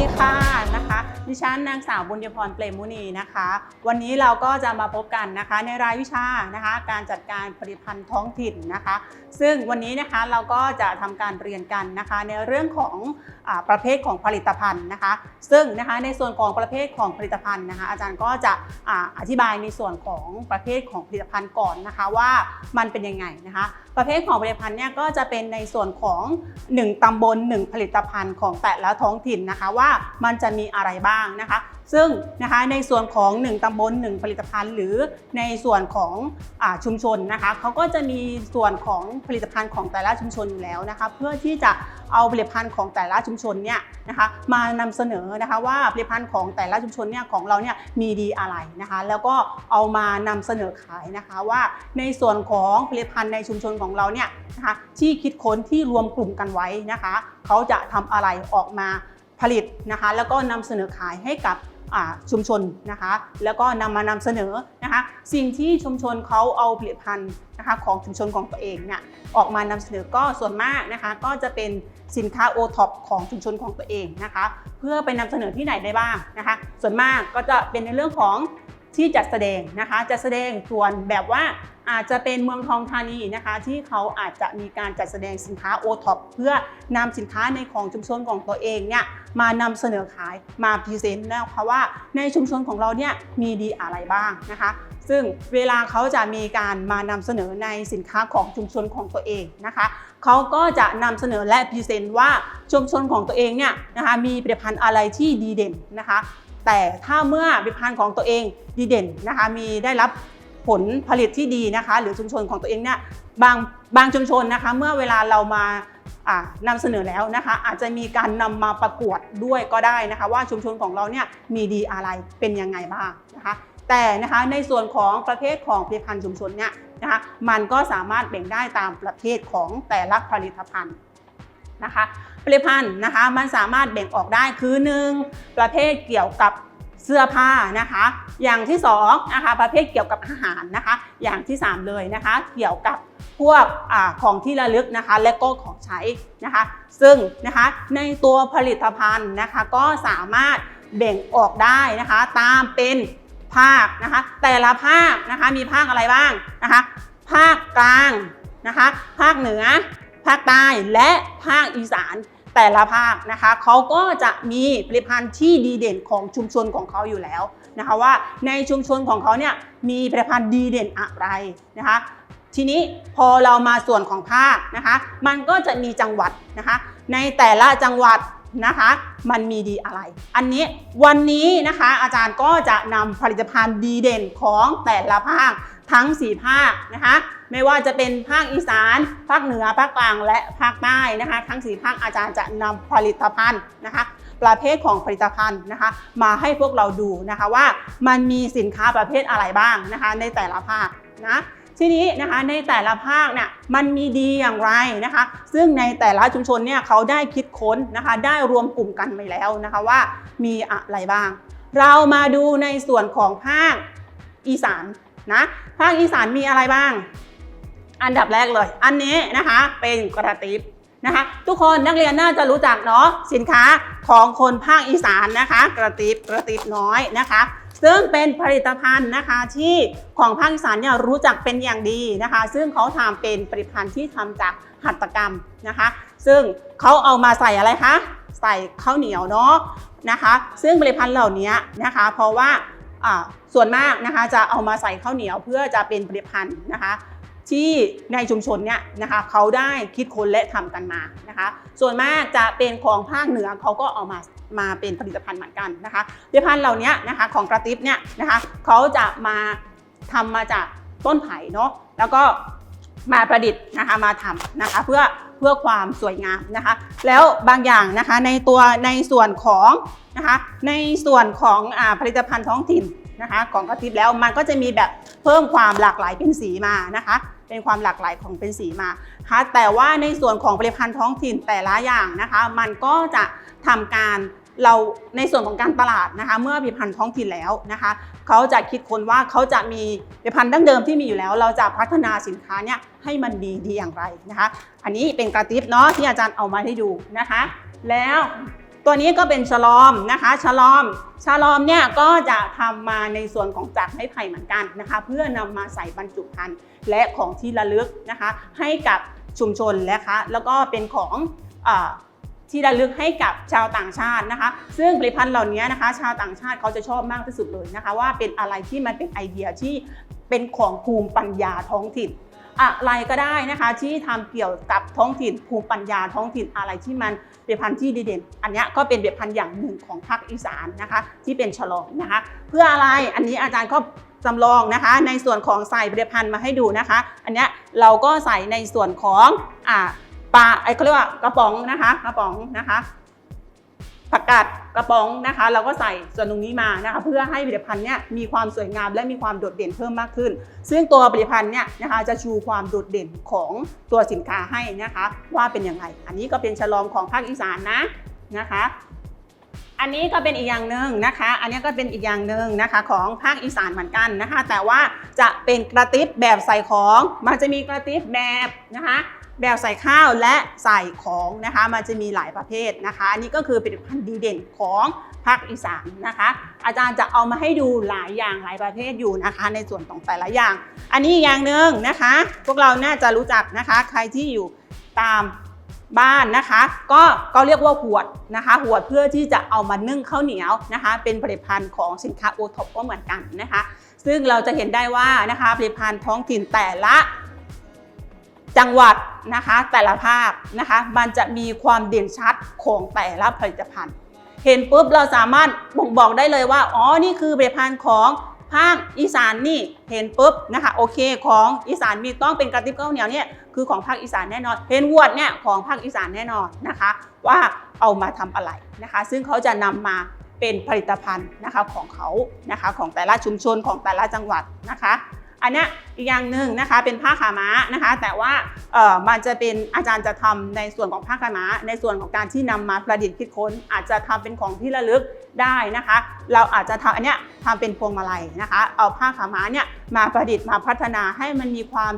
ีค่ะนะคะ ดิฉันนางสาวบุญยพรเปรมมุนีนะคะ วันนี้เราก็จะมาพบกันนะคะในรายวิชานะคะ การจัดการผลิตภัณฑ์ท้องถิ่นนะคะ ซึ่งวันนี้นะคะเราก็จะทำการเรียนกันนะคะ ในเรื่องของอประเภทของผลิตภัณฑ์นะคะ ซึ่งนะคะในส่วนของประเภทของผลิตภัณฑ์นะคะ อาจารย์ก็จะออธิบายในส่วนของประเภทของผลิตภัณฑ์ก่อนนะคะว่ามันเป็นยังไงนะคะ ประเภทของผลิตภัณฑ์เนี่ยก็จะเป็นในส่วนของ 1ตำบล 1 ผลิตภัณฑ์ของแต่ละท้องถิ่นนะคะว่ามันจะมีอะไรบ้างนะคะ ซึ่งนะคะในส่วนของ 1ตำบล 1 ผลิตภัณฑ์ หรือในส่วนของอชุมชนนะคะเขาก็จะมีส่วนของผลิตภัณฑ์ของแต่ละชุมชนอยู่แล้วนะคะเพื่อที่จะเอาผลิตภัณฑ์ของแต่ละชุมชนเนี่ยนะคะมานำเสนอนะคะว่าผลิตภัณฑ์ของแต่ละชุมชนเนี่ยของเราเนี่ยมีดีอะไรนะคะแล้วก็เอามานำเสนอขายนะคะว่าในส่วนของผลิตภัณฑ์ในชุมชนของเราเนี่ยนะคะที่คิดค้นที่รวมกลุ่มกันไว้นะคะเขาจะทำอะไรออกมาผลิตนะคะแล้วก็นำเสนอขายให้กับ ชุมชนนะคะ แล้วก็นำมานำเสนอนะคะ สิ่งที่ชุมชนเขาเอาผลิตภัณฑ์นะคะของชุมชนของตัวเองเนี่ยออกมานำเสนอก็ส่วนมากนะคะ ก็จะเป็นสินค้าโอท็อปของชุมชนของตัวเองนะคะ เพื่อไปนำเสนอที่ไหนได้บ้างนะคะ ส่วนมากก็จะเป็นในเรื่องของที่จัดแสดงนะคะจัดแสดงส่วนแบบว่าอาจจะเป็นเมืองทองธานีนะคะ ที่เขาอาจจะมีการจัดแสดงสินค้าโอท็อปเพื่อนำสินค้าในของชุมชนของตัวเองเนี่ย มานำเสนอขายมาพรีเซนต์นะคะว่าในชุมชนของเราเนี่ยมีดีอะไรบ้างนะคะซึ่งเวลาเขาจะมีการมานำเสนอในสินค้าของชุมชนของตัวเองนะคะเขาก็จะนำเสนอและพรีเซนต์ว่าชุมชนของตัวเองเนี่ยนะคะมีผลิตภัณฑ์อะไรที่ดีเด่นนะคะ แต่ถ้าเมื่อผลิตภัณฑ์ของตัวเองดีเด่นนะคะมีได้รับผลผลิตที่ดีนะคะ หรือชุมชนของตัวเองเนี่ยบางบางชุมชนนะคะ เมื่อเวลาเรามา นำเสนอแล้วนะคะ อาจจะมีการนำมาประกวดด้วยก็ได้นะคะ ว่าชุมชนของเราเนี่ยมีดีอะไรเป็นยังไงบ้างนะคะแต่นะคะในส่วนของประเภทของผลิตภัณฑ์ชุมชนเนี่ยนะคะมันก็สามารถแบ่งได้ตามประเภทของแต่ละผลิตภัณฑ์นะคะผลิตภัณฑ์นะคะมันสามารถแบ่งออกได้คือ 1 ประเภทเกี่ยวกับ เสื้อผ้านะคะ อย่างที่2นะคะประเภทเกี่ยวกับอาหารนะคะ อย่างที่ 3 เลยนะคะ เกี่ยวกับพวกอของที่ระลึกนะคะ และก็ของใช้นะคะ ซึ่งนะคะในตัวผลิตภัณฑ์นะคะก็สามารถแบ่งออกได้นะคะ ตามเป็นภาคนะคะ แต่ละภาคนะคะมีภาคอะไรบ้างนะคะ ภาคกลางนะคะ ภาคเหนือ ภาคใต้และภาคอีสาน แต่ละภาคนะคะเขาก็จะมีผลิตภัณฑ์ที่ดีเด่นของชุมชนของเขาอยู่แล้วนะคะว่าในชุมชนของเขาเนี่ยมีผลิตภัณฑ์ดีเด่นอะไรนะคะทีนี้พอเรามาส่วนของภาคนะคะมันก็จะมีจังหวัดนะคะในแต่ละจังหวัดนะคะมันมีดีอะไร อันนี้วันนี้นะคะอาจารย์ก็จะนำผลิตภัณฑ์ดีเด่นของแต่ละภาค ทั้ง 4 ภาคนะคะ ไม่ว่าจะเป็นภาคอีสาน ภาคเหนือ ภาคกลาง และภาคใต้นะคะ ทั้ง 4 ภาคอาจารย์จะนำผลิตภัณฑ์นะคะประเภทของผลิตภัณฑ์นะคะ มาให้พวกเราดูนะคะว่ามันมีสินค้าประเภทอะไรบ้างนะคะ ในแต่ละภาคนะทีนี้นะคะในแต่ละภาคเนี่ยมันมีดีอย่างไรนะคะ ซึ่งในแต่ละชุมชนเนี่ยเขาได้คิดค้นนะคะ ได้รวมกลุ่มกันไปแล้วนะคะว่ามีอะไรบ้าง เรามาดูในส่วนของภาคอีสาน นะภาคอีสานมีอะไรบ้าง อันดับแรกเลย อันนี้นะคะเป็นกระติบนะคะทุกคนนักเรียนน่าจะรู้จักเนาะสินค้าของคนภาคอีสานนะคะ กระติบกระติบน้อยนะคะ ซึ่งเป็นผลิตภัณฑ์นะคะที่ของภาคอีสานเนี่ยรู้จักเป็นอย่างดีนะคะ ซึ่งเขาทำเป็นผลิตภัณฑ์ที่ทำจากหัตถกรรมนะคะ ซึ่งเขาเอามาใส่อะไรคะใส่ข้าวเหนียวเนาะนะคะ ซึ่งผลิตภัณฑ์เหล่านี้นะคะ เพราะว่าอ่า ส่วนมากนะคะจะเอามาใส่ข้าวเหนียวเพื่อจะเป็นผลิตภัณฑ์นะคะที่ในชุมชนเนี่ยนะคะเขาได้คิดค้นและทำกันมานะคะ ส่วนมากจะเป็นของภาคเหนือเขาก็เอามามาเป็นผลิตภัณฑ์เหมือนกันนะคะผลิตภัณฑ์เหล่านี้นะคะของกระติบเนี่ยนะคะเขาจะมาทำมาจากต้นไผ่เนาะแล้วก็มาประดิษฐ์นะคะมาทำนะคะเพื่อ เพื่อความสวยงามนะคะ แล้วบางอย่างนะคะในตัวในส่วนของนะคะในส่วนของอผลิตภัณฑ์ท้องถิ่นนะคะของกระติบแล้วมันก็จะมีแบบเพิ่มความหลากหลายเป็นสีมานะคะเป็นความหลากหลายของเป็นสีมาค่ะแต่ว่าในส่วนของผลิตภัณฑ์ท้องถิ่นแต่ละอย่างนะคะ มันก็จะทำการ เราในส่วนของการตลาดนะคะ เมื่อผลิตภัณฑ์ท้องถิ่นแล้วนะคะเขาจะคิดค้นว่าเขาจะมีผลิตภัณฑ์ดั้งเดิมที่มีอยู่แล้ว เราจะพัฒนาสินค้าเนี่ยให้มันดีดีอย่างไรนะคะ อันนี้เป็นกระติบเนาะที่อาจารย์เอามาให้ดูนะคะ แล้วตัวนี้ก็เป็นฉลอมนะคะฉลอมฉลอมเนี่ยก็จะทำมาในส่วนของจากไม้ไผ่เหมือนกันนะคะ เพื่อนำมาใส่บรรจุภัณฑ์และของที่ระลึกนะคะ ให้กับชุมชนนะคะ แล้วก็เป็นของอ ที่ระลึกให้กับชาวต่างชาตินะคะ ซึ่งผลิตภัณฑ์เหล่านี้นะคะ ชาวต่างชาติเขาจะชอบมากที่สุดเลยนะคะ ว่าเป็นอะไรที่มันเป็นไอเดียที่เป็นของภูมิปัญญาท้องถิ่นอะไรก็ได้นะคะที่ทำเกี่ยวกับท้องถิ่นภูมิปัญญาท้องถิ่นอะไรที่มันเป็นพันธุ์ที่ดีเด่น อันนี้ก็เป็นเด็ดพันธุ์อย่างหนึ่งของภาคอีสานนะคะที่เป็นฉลองนะคะ เพื่ออะไรอันนี้อาจารย์ก็จำลองนะคะ ในส่วนของใส่ผลิตภัณฑ์มาให้ดูนะคะ อันนี้เราก็ใส่ในส่วนของอ่า ปลาไอ้เขาเรียกว่ากระป๋องนะคะกระป๋องนะคะผักกาดกระป๋องนะคะ เราก็ใส่ส่วนตรงนี้มานะคะเพื่อให้ผลิตภัณฑ์เนี่ยมีความสวยงามและมีความโดดเด่นเพิ่มมากขึ้น ซึ่งตัวผลิตภัณฑ์เนี่ยนะคะจะชูความโดดเด่นของตัวสินค้าให้นะคะ ว่าเป็นยังไงอันนี้ก็เป็นฉลองของภาคอีสานนะนะคะ อันนี้ก็เป็นอีกอย่างหนึ่งนะคะ อันนี้ก็เป็นอีกอย่างหนึ่งนะคะของภาคอีสานเหมือนกันนะคะ แต่ว่าจะเป็นกระติบแบบใส่ของมันจะมีกระติบแบบนะคะ แบบใส่ข้าวและใส่ของนะคะมันจะมีหลายประเภทนะคะ อันนี้ก็คือผลิตภัณฑ์ดีเด่นของภาคอีสานนะคะ อาจารย์จะเอามาให้ดูหลายอย่างหลายประเภทอยู่นะคะ ในส่วนของแต่ละอย่าง อันนี้อีกอย่างหนึ่งนะคะ พวกเราน่าจะรู้จักนะคะ ใครที่อยู่ตามบ้านนะคะ ก็ก็เรียกว่าหวดนะคะหวดเพื่อที่จะเอามานึ่งข้าวเหนียวนะคะ เป็นผลิตภัณฑ์ของสินค้าโอท็อปก็เหมือนกันนะคะ ซึ่งเราจะเห็นได้ว่านะคะผลิตภัณฑ์ท้องถิ่นแต่ละ จังหวัดนะคะแต่ละภาคนะคะมันจะมีความเด่นชัดของแต่ละผลิตภัณฑ์ เห็นปุ๊บเราสามารถบ่งบอกได้เลยว่าอ๋อนี่คือผลิตภัณฑ์ของภาคอีสานนี่เห็นปุ๊บนะคะโอเคของอีสานมีต้องเป็นกระติบข้าวเหนียวเนี่ยคือของภาคอีสานแน่นอนเห็นวดเนี่ยของภาคอีสานแน่นอนนะคะ ว่าเอามาทำอะไรนะคะ ซึ่งเขาจะนำมาเป็นผลิตภัณฑ์นะคะของเขานะคะของแต่ละชุมชนของแต่ละจังหวัดนะคะ อันนี้อีกอย่างหนึ่งนะคะเป็นผ้าขาม้านะคะ แต่ว่าเอ่อมันจะเป็นอาจารย์จะทำในส่วนของผ้าขาม้า ในส่วนของการที่นำมาประดิษฐ์คิดค้น อาจจะทำเป็นของที่ระลึกได้นะคะ เราอาจจะทำอันเนี้ยทำเป็นพวงมาลัยนะคะ เอาผ้าขาม้าเนี่ยมาประดิษฐ์มาพัฒนาให้มันมีความ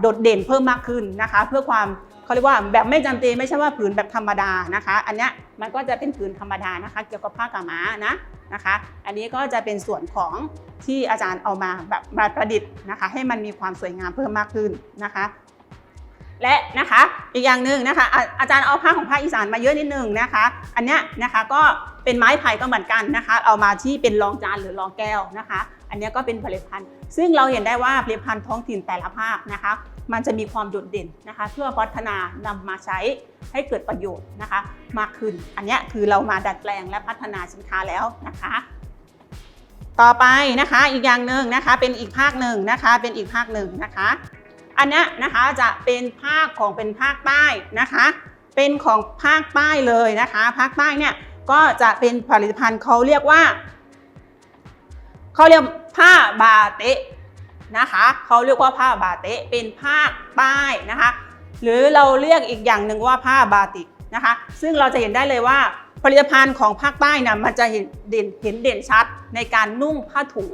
โดดเด่นเพิ่มมากขึ้นนะคะ เพื่อความ เขาเรียกว่าแบบไม่จำเป็นไม่ใช่ว่าผืนแบบธรรมดานะคะ อันเนี้ยมันก็จะเป็นผืนธรรมดานะคะ เกี่ยวกับผ้าขาม้านะนะคะ อันนี้ก็จะเป็นส่วนของที่อาจารย์เอามาแบบมาประดิษฐ์นะคะ ให้มันมีความสวยงามเพิ่มมากขึ้นนะคะและนะคะอีกอย่างหนึ่งนะคะอาอาจารย์เอาผ้าของภาคอีสานมาเยอะนิดนึงนะคะ อันเนี้ยนะคะก็เป็นไม้ไผ่ก็เหมือนกันนะคะ เอามาที่เป็นรองจานหรือรองแก้วนะคะ อันนี้ก็เป็นผลิตภัณฑ์ ซึ่งเราเห็นได้ว่าผลิตภัณฑ์ท้องถิ่นแต่ละภาคนะคะ มันจะมีความโดดเด่นนะคะ เพื่อพัฒนานำมาใช้ให้เกิดประโยชน์นะคะ มากขึ้น อันนี้คือเรามาดัดแปลงและพัฒนาสินค้าแล้วนะคะ ต่อไปนะคะอีกอย่างหนึ่งนะคะเป็นอีกภาคหนึ่งนะคะ เป็นอีกภาคหนึ่งนะคะ อันนี้นะคะจะเป็นภาคของเป็นภาคใต้นะคะ เป็นของภาคใต้เลยนะคะ ภาคใต้เนี่ยก็จะเป็นผลิตภัณฑ์เขาเรียกว่า เขาเรียกผ้าบาเตะนะคะเขาเรียกว่าผ้าบาเตะเป็นภาใต้นะคะ หรือเราเรียกอีกอย่างหนึ่งว่าผ้าบาติกนะคะ ซึ่งเราจะเห็นได้เลยว่าผลิตภัณฑ์ของภาคใต้นะมันจะเห็นเด่นเห็นเด่นชัดในการนุ่งผ้าถุง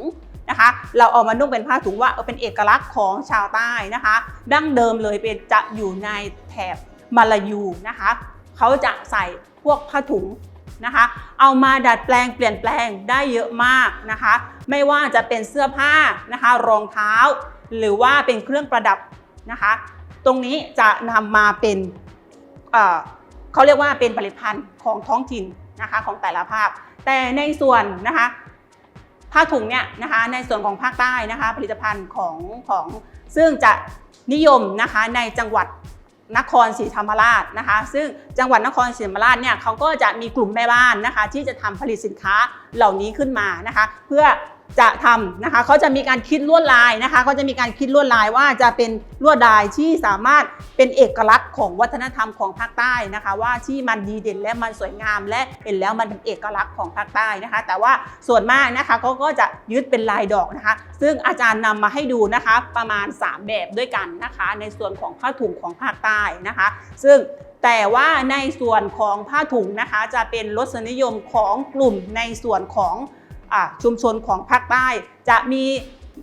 นะคะ เราเอามานุ่งเป็นผ้าถุงว่าเออเป็นเอกลักษณ์ของชาวใต้นะคะ ดั้งเดิมเลยเป็นจะอยู่ในแถบมาลายูนะคะ เขาจะใส่พวกผ้าถุง นะคะ เอามาดัดแปลงเปลี่ยนแปลงได้เยอะมากนะคะ ไม่ว่าจะเป็นเสื้อผ้านะคะ รองเท้า หรือว่าเป็นเครื่องประดับนะคะ ตรงนี้จะนำมาเป็นเเขาเรียกว่าเป็นผลิตภัณฑ์ของท้องถิ่นนะคะของแต่ละภาค แต่ในส่วนนะคะผ้าถุงเนี่ยนะคะในส่วนของภาคใต้นะคะ ผลิตภัณฑ์ของของซึ่งจะนิยมนะคะในจังหวัด นครศรีธรรมราชนะคะ ซึ่งจังหวัดนครศรีธรรมราชเนี่ยเขาก็จะมีกลุ่มแม่บ้านนะคะ ที่จะทำผลิตสินค้าเหล่านี้ขึ้นมานะคะ เพื่อ จะทำนะคะเขาจะมีการคิดลวดลายนะคะเขาจะมีการคิดลวดลายว่าจะเป็นลวดลายที่สามารถเป็นเอกลักษณ์ของวัฒนธรรมของภาคใต้นะคะ ว่าที่มันดีเด่นและมันสวยงาม และเห็นแล้วมันเป็นเอกลักษณ์ของภาคใต้นะคะ แต่ว่าส่วนมากนะคะเขาก็จะยึดเป็นลายดอกนะคะ ซึ่งอาจารย์นำมาให้ดูนะคะประมาณ 3 แบบด้วยกันนะคะ ในส่วนของผ้าถุงของภาคใต้นะคะ ซึ่งแต่ว่าในส่วนของผ้าถุงนะคะจะเป็นรสนิยมของกลุ่มในส่วนของ ชุมชนของภาคใต้ จะมี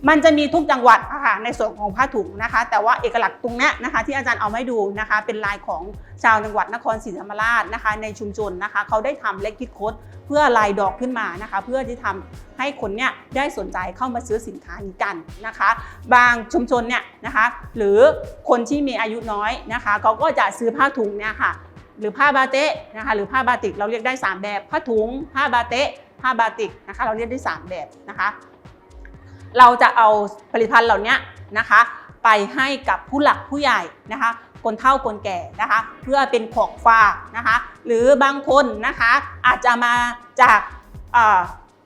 มันจะมีทุกจังหวัดอะค่ะในส่วนของผ้าถุงนะคะ แต่ว่าเอกลักษณ์ตรงนี้นะคะที่อาจารย์เอามาให้ดูนะคะ เป็นลายของชาวจังหวัดนครศรีธรรมราชนะคะ ในชุมชนนะคะ เขาได้ทำเล็กคิดคดเพื่อลายดอกขึ้นมานะคะ เพื่อที่ทำให้คนเนี่ยได้สนใจเข้ามาซื้อสินค้านี้กันนะคะ บางชุมชนเนี่ยนะคะ หรือคนที่มีอายุน้อยนะคะเขาก็จะซื้อผ้าถุงเนี่ยค่ะหรือผ้าบาเตะนะคะหรือผ้าบาติกเราเรียกได้ 3 แบบผ้าถุงผ้าบาเตะ ผ้าบาติกนะคะ เราเรียกได้ 3 แบบนะคะ เราจะเอาผลิตภัณฑ์เหล่านี้นะคะ ไปให้กับผู้หลักผู้ใหญ่นะคะ คนเฒ่าคนแก่นะคะ เพื่อเป็นของฝากนะคะ หรือบางคนนะคะอาจจะมาจาก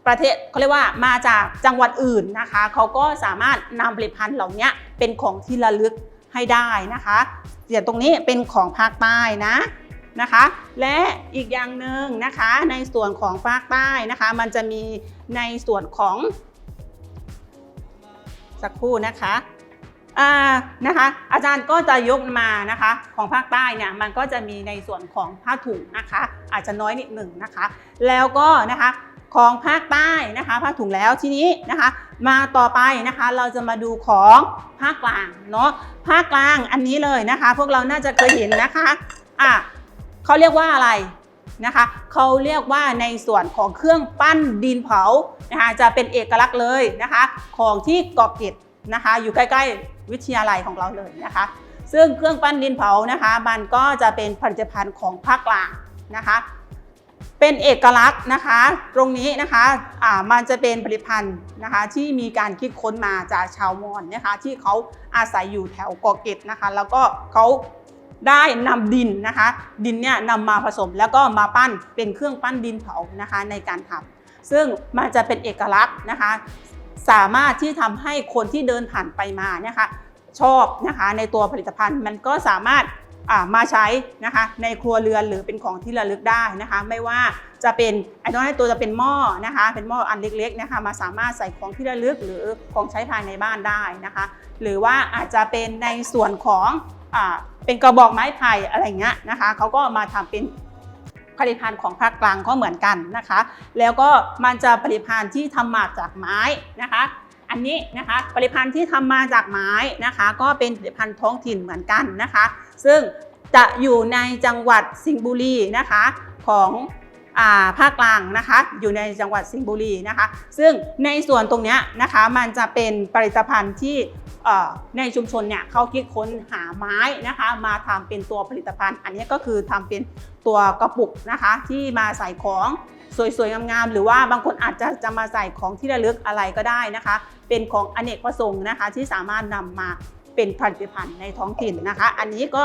ประเทศเขาเรียกว่ามาจากจังหวัดอื่นนะคะ เขาก็สามารถนำผลิตภัณฑ์เหล่านี้เป็นของที่ระลึกให้ได้นะคะเดี๋ยวตรงนี้เป็นของภาคใต้นะ นะคะ และอีกอย่างหนึ่งนะคะในส่วนของภาคใต้นะคะ มันจะมีในส่วนของสักครู่นะคะอ่านะคะอาจารย์ก็จะยกมานะคะของภาคใต้เนี่ยมันก็จะมีในส่วนของผ้าถุงนะคะ อาจจะน้อยนิดหนึ่งนะคะ แล้วก็นะคะของภาคใต้นะคะผ้าถุงแล้วทีนี้นะคะ มาต่อไปนะคะเราจะมาดูของภาคกลางเนาะภาคกลางอันนี้เลยนะคะ พวกเราน่าจะเคยเห็นนะคะอะ เขาเรียกว่าอะไรนะคะเขาเรียกว่าในส่วนของเครื่องปั้นดินเผานะคะจะเป็นเอกลักษณ์เลยนะคะของที่เกาะเกร็ดนะคะอยู่ใกล้ๆวิทยาลัยของเราเลยนะคะ ซึ่งเครื่องปั้นดินเผานะคะ มันก็จะเป็นผลิตภัณฑ์ของภาคกลางนะคะเป็นเอกลักษณ์นะคะ ตรงนี้นะคะอ่ามันจะเป็นผลิตภัณฑ์นะคะที่มีการคิดค้นมาจากชาวมอญนะคะที่เขาอาศัยอยู่แถวเกาะเกร็ดนะคะ แล้วก็เขา ได้นำดินนะคะ ดินเนี่ยนำมาผสมแล้วก็มาปั้นเป็นเครื่องปั้นดินเผานะคะในการทำซึ่งมันจะเป็นเอกลักษณ์นะคะ สามารถที่ทำให้คนที่เดินผ่านไปมาเนี่ยค่ะชอบนะคะในตัวผลิตภัณฑ์มันก็สามารถมาใช้นะคะในครัวเรือนหรือเป็นของที่ระลึกได้นะคะ ไม่ว่าจะเป็นไอ้ตัวนี้ตัวจะเป็นหม้อนะคะ เป็นหม้ออันเล็กๆนะคะมาสามารถใส่ของที่ระลึกหรือของใช้ภายในบ้านได้นะคะ หรือว่าอาจจะเป็นในส่วนของ เป็นกระบอกไม้ไผ่อะไรเงี้ยนะคะเขาก็มาทำเป็นผลิตภัณฑ์ของภาคกลางก็เหมือนกันนะคะ แล้วก็มันจะผลิตภัณฑ์ที่ทำมาจากไม้นะคะ อันนี้นะคะผลิตภัณฑ์ที่ทำมาจากไม้นะคะ ก็เป็นผลิตภัณฑ์ท้องถิ่นเหมือนกันนะคะ ซึ่งจะอยู่ในจังหวัดสิงห์บุรีนะคะของ ภาคกลางนะคะ อยู่ในจังหวัดสิงห์บุรีนะคะ ซึ่งในส่วนตรงนี้นะคะมันจะเป็นผลิตภัณฑ์ที่ในชุมชนเนี่ยเขาคิดค้นหาไม้นะคะ มาทำเป็นตัวผลิตภัณฑ์ อันนี้ก็คือทำเป็นตัวกระปุกนะคะ ที่มาใส่ของสวยๆงามๆหรือว่าบางคนอาจจะจะมาใส่ของที่ระลึกอะไรก็ได้นะคะ เป็นของอเนกประสงค์นะคะที่สามารถนำมาเป็นผลิตภัณฑ์ในท้องถิ่นนะคะ อันนี้ก็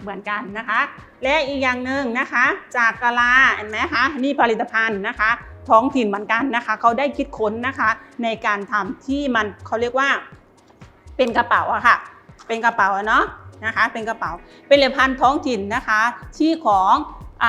เหมือนกันนะคะ และอีกอย่างหนึ่งนะคะ จากกะลาเห็นไหมคะนี่ผลิตภัณฑ์นะคะ ท้องถิ่นเหมือนกันนะคะเขาได้คิดค้นนะคะ ในการทำที่มันเขาเรียกว่า เป็นกระเป๋าอะค่ะ เป็นกระเป๋าเนาะนะคะเป็นกระเป๋าเป็นผลิตภัณฑ์ท้องถิ่นนะคะที่ของอ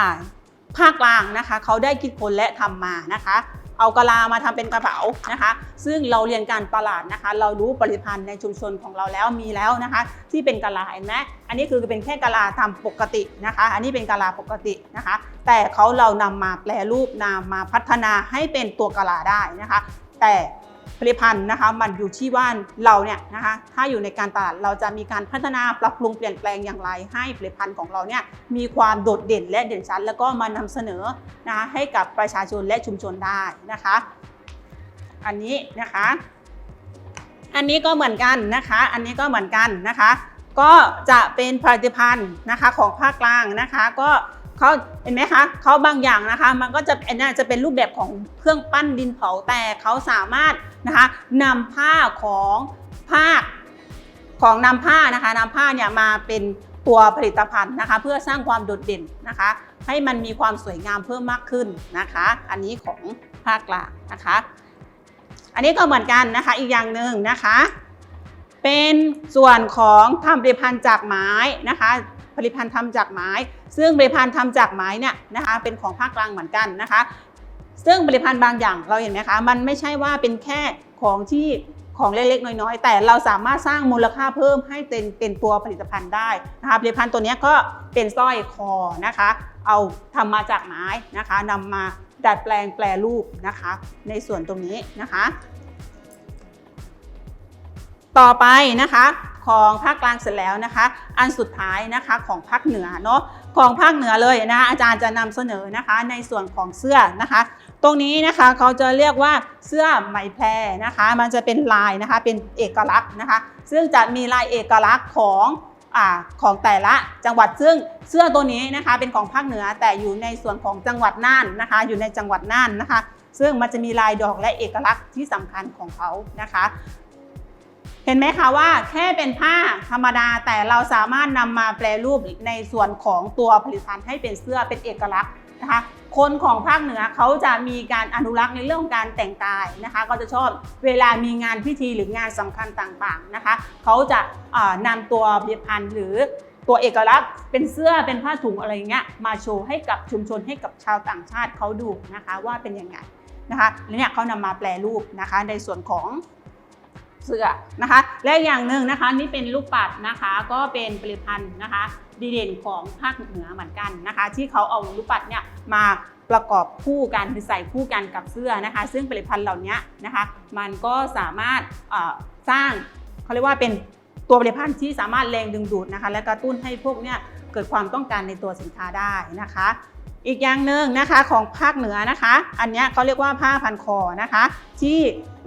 ภาคกลางนะคะเขาได้คิดค้นและทำมานะคะ เอากะลามาทำเป็นกระเป๋านะคะ ซึ่งเราเรียนการตลาดนะคะ เรารู้ผลิตภัณฑ์ในชุมชนของเราแล้วมีแล้วนะคะ ที่เป็นกะลาเห็นไหมอันนี้คือเป็นแค่กะลาทำปกตินะคะ อันนี้เป็นกะลาปกตินะคะ แต่เขาเรานำมาแปลรูปนำมาพัฒนาให้เป็นตัวกะลาได้นะคะ แต่ ผลิตภัณฑ์นะคะ มันอยู่ที่ว่าเราเนี่ยนะคะถ้าอยู่ในการตลาดเราจะมีการพัฒนาปรับปรุงเปลี่ยนแปลงอย่างไร ให้ผลิตภัณฑ์ของเราเนี่ยมีความโดดเด่นและเด่นชัด แล้วก็มานำเสนอนะคะให้กับประชาชนและชุมชนได้นะคะ อันนี้นะคะ อันนี้ก็เหมือนกันนะคะ อันนี้ก็เหมือนกันนะคะ ก็จะเป็นผลิตภัณฑ์นะคะของภาคกลางนะคะก็ เขาเห็นไหมคะเขาบางอย่างนะคะ มันก็จะอันนี้จะเป็นรูปแบบของเครื่องปั้นดินเผาแต่เขาสามารถนะคะนำผ้าของผ้าของนำผ้านะคะนำผ้าเนี่ยมาเป็นตัวผลิตภัณฑ์นะคะ เพื่อสร้างความโดดเด่นนะคะ ให้มันมีความสวยงามเพิ่มมากขึ้นนะคะ อันนี้ของภาคกลางนะคะ อันนี้ก็เหมือนกันนะคะอีกอย่างหนึ่งนะคะ เป็นส่วนของทำผลิตภัณฑ์จากไม้นะคะ ลิตภัณฑ์ทำจากไม้ ซึ่งผลิตภัณฑ์ทำจากไม้เนี่ยนะคะเป็นของภาคกลางเหมือนกันนะคะ ซึ่งผลิตภัณฑ์บางอย่างเราเห็นไหมคะ มันไม่ใช่ว่าเป็นแค่ของที่ของเล็กๆ น้อยๆ แต่เราสามารถสร้างมูลค่าเพิ่มให้เป็นเป็นตัวผลิตภัณฑ์ได้นะคะผลิตภัณฑ์ตัวนี้ก็เป็นสร้อยคอนะคะ เอาทำมาจากไม้นะคะนำมาดัดแปลงแปลรูปนะคะ ในส่วนตรงนี้นะคะ ต่อไปนะคะ ของภาคกลางเสร็จแล้วนะคะ อันสุดท้ายนะคะของภาคเหนือเนาะของภาคเหนือเลยนะคะอาจารย์จะนำเสนอนะคะในส่วนของเสื้อนะคะ ตรงนี้นะคะเขาจะเรียกว่าเสื้อไหมแพรนะคะ มันจะเป็นลายนะคะเป็นเอกลักษณ์นะคะ ซึ่งจะมีลายเอกลักษณ์ของอของแต่ละจังหวัดซึ่งเสื้อตัวนี้นะคะเป็นของภาคเหนือแต่อยู่ในส่วนของจังหวัดน่านนะคะ อยู่ในจังหวัดน่านนะคะซึ่งมันจะมีลายดอกและเอกลักษณ์ที่สำคัญของเขานะคะ เห็นไหมคะว่าแค่เป็นผ้าธรรมดาแต่เราสามารถนำมาแปลรูปในส่วนของตัวผลิตภัณฑ์ให้เป็นเสื้อเป็นเอกลักษณ์นะคะ คนของภาคเหนือเขาจะมีการอนุรักษ์ในเรื่องของการแต่งกายนะคะ ก็จะชอบเวลามีงานพิธีหรืองานสำคัญต่างๆนะคะ เขาจะอ่านำตัวผลิตภัณฑ์หรือตัวเอกลักษณ์เป็นเสื้อเป็นผ้าถุงอะไรเงี้ยมาโชว์ให้กับชุมชนให้กับชาวต่างชาติเขาดูนะคะว่าเป็นยังไงนะคะแล้วเนี่ยเขานำมาแปลรูปนะคะในส่วนของ เสื้อนะคะ และอย่างหนึ่งนะคะนี่เป็นลูกปัดนะคะ ก็เป็นผลิตภัณฑ์นะคะ ดีเด่นของภาคเหนือเหมือนกันนะคะ ที่เขาเอาลูกปัดเนี่ยมาประกอบคู่กันหรือใส่คู่กันกับเสื้อนะคะ ซึ่งผลิตภัณฑ์เหล่านี้นะคะ มันก็สามารถสร้างเขาเรียกว่าเป็นตัวผลิตภัณฑ์ที่สามารถแรงดึงดูดนะคะ และกระตุ้นให้พวกเนี่ยเกิดความต้องการในตัวสินค้าได้นะคะ อีกอย่างหนึ่งนะคะของภาคเหนือนะคะ อันนี้เขาเรียกว่าผ้าพันคอนะคะ ที่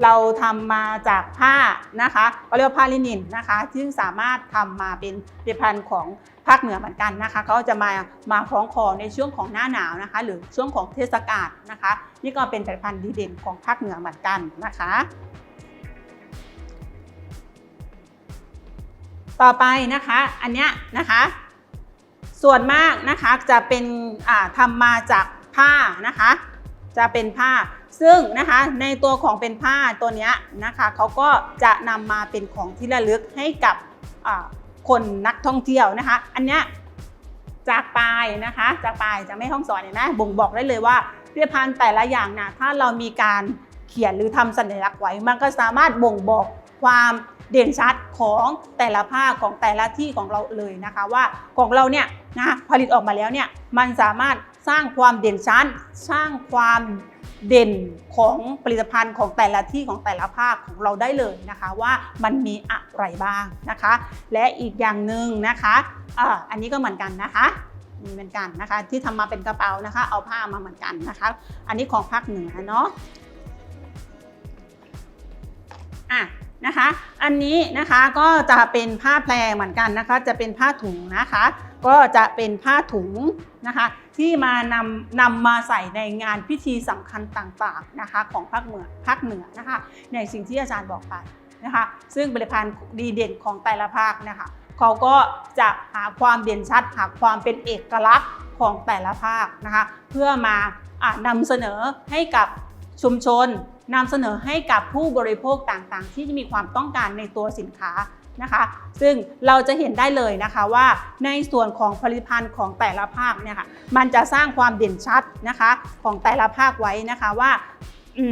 เราทำมาจากผ้านะคะเขาเรียกว่าผ้าลินินนะคะซึ่งสามารถทำมาเป็นผลิตภัณฑ์ของภาคเหนือเหมือนกันนะคะเขาจะมามาคล้องคอในช่วงของหน้าหนาวนะคะ หรือช่วงของเทศกาลนะคะ นี่ก็เป็นผลิตภัณฑ์ดีเด่นของภาคเหนือเหมือนกันนะคะต่อไปนะคะอันเนี้ยนะคะ ส่วนมากนะคะจะเป็นอ่าทำมาจากผ้านะคะ จะเป็นผ้าซึ่งนะคะในตัวของเป็นผ้าตัวนี้นะคะเขาก็จะนำมาเป็นของที่ระลึกให้กับคนนักท่องเที่ยวนะคะ อันนี้จากปลายนะคะจากปลายจะไม่ห้องสอนเห็นไหมบ่งบอกได้เลยว่าผลิตภัณฑ์แต่ละอย่างนะถ้าเรามีการเขียนหรือทำสัญลักษณ์ไว้ มันก็สามารถบ่งบอกความ เด่นชัดของแต่ละภาคของแต่ละที่ของเราเลยนะคะ ว่าของเราเนี่ยนะผลิตออกมาแล้วเนี่ยมันสามารถสร้างความเด่นชัดสร้างความเด่นของผลิตภัณฑ์ของแต่ละที่ของแต่ละภาคของเราได้เลยนะคะ ว่ามันมีอะไรบ้างนะคะ และอีกอย่างหนึ่งนะคะอ่าอันนี้ก็เหมือนกันนะคะเหมือนกันนะคะ ที่ทำมาเป็นกระเป๋านะคะ เอาผ้ามาเหมือนกันนะคะ อันนี้ของภาคเหนือเนาะอะ นะคะ อันนี้นะคะก็จะเป็นผ้าแพรเหมือนกันนะคะ จะเป็นผ้าถุงนะคะ ก็จะเป็นผ้าถุงนะคะ ที่มานำนำมาใส่ในงานพิธีสำคัญต่างๆนะคะของภาคเหนือภาคเหนือนะคะในสิ่งที่อาจารย์บอกไปนะคะ ซึ่งผลิตภัณฑ์ดีเด่นของแต่ละภาคนะคะเขาก็จะหาความเด่นชัดหาความเป็นเอกลักษณ์ของแต่ละภาคนะคะ เพื่อมาอนำเสนอให้กับชุมชน นำเสนอให้กับผู้บริโภคต่างๆ ที่จะมีความต้องการในตัวสินค้านะคะ ซึ่งเราจะเห็นได้เลยนะคะว่าในส่วนของผลิตภัณฑ์ของแต่ละภาคเนี่ยค่ะมันจะสร้างความเด่นชัดนะคะของแต่ละภาคไว้นะคะว่า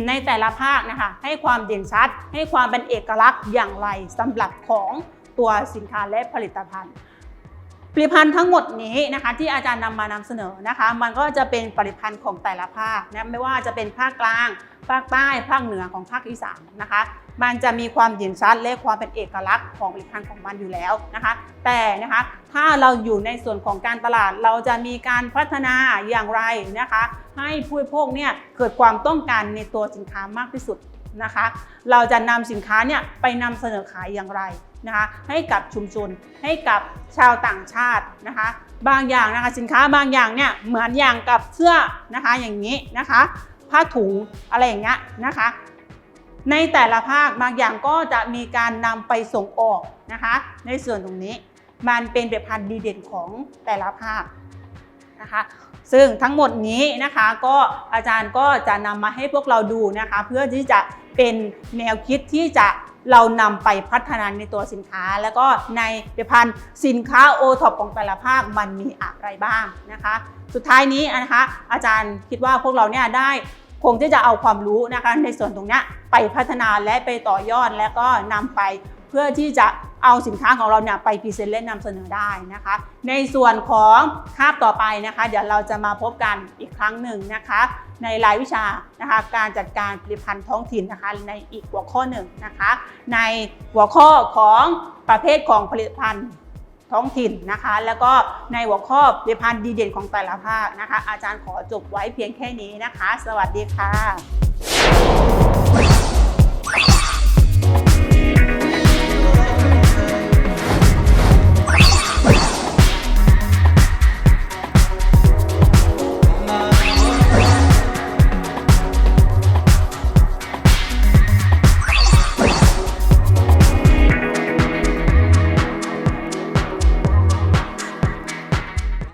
ในแต่ละภาคนะคะให้ความเด่นชัด ให้ความเป็นเอกลักษณ์อย่างไรสำหรับของตัวสินค้าและผลิตภัณฑ์ ผลิตภัณฑ์ทั้งหมดนี้นะคะที่อาจารย์นำมานำเสนอนะคะ มันก็จะเป็นผลิตภัณฑ์ของแต่ละภาคนะไม่ว่าจะเป็นภาคกลาง ภาคใต้ภาคเหนือของภาคอีสานนะคะ มันจะมีความเด่นชัดและความเป็นเอกลักษณ์ของผลิตภัณฑ์ของมันอยู่แล้วนะคะ แต่นะคะถ้าเราอยู่ในส่วนของการตลาดเราจะมีการพัฒนาอย่างไรนะคะ ให้ผู้บริโภคเนี่ยเกิดความต้องการในตัวสินค้ามากที่สุดนะคะ เราจะนำสินค้าเนี่ยไปนำเสนอขายอย่างไร นะคะให้กับชุมชน ให้กับชาวต่างชาตินะคะ บางอย่างนะคะสินค้าบางอย่างเนี่ยเหมือนอย่างกับเสื้อนะคะอย่างนี้นะคะ ผ้าถุงอะไรอย่างเงี้ยนะคะ ในแต่ละภาคบางอย่างก็จะมีการนำไปส่งออกนะคะ ในส่วนตรงนี้มันเป็นผลิตภัณฑ์ดีเด่นของแต่ละภาคนะคะซึ่งทั้งหมดนี้นะคะก็อาจารย์ก็จะนำมาให้พวกเราดูนะคะ เพื่อที่จะเป็นแนวคิดที่จะ เรานำไปพัฒนาในตัวสินค้า แล้วก็ในผลิตภัณฑ์สินค้าโอท็อปของแต่ละภาคมันมีอะไรบ้างนะคะ สุดท้ายนี้นะคะอาจารย์คิดว่าพวกเราเนี่ยได้คงที่จะเอาความรู้นะคะในส่วนตรงนี้ไปพัฒนาและไปต่อยอดแล้วก็นำไป เพื่อที่จะเอาสินค้าของเราเนี่ยไปพรีเซนต์และนำเสนอได้นะคะ ในส่วนของคาบต่อไปนะคะ เดี๋ยวเราจะมาพบกันอีกครั้งหนึ่งนะคะ ในรายวิชานะคะการจัดการผลิตภัณฑ์ท้องถิ่นนะคะในอีกหัวข้อหนึ่งนะคะ ในหัวข้อของประเภทของผลิตภัณฑ์ท้องถิ่นนะคะ แล้วก็ในหัวข้อผลิตภัณฑ์ดีเด่นของแต่ละภาคนะคะ อาจารย์ขอจบไว้เพียงแค่นี้นะคะ สวัสดีค่ะ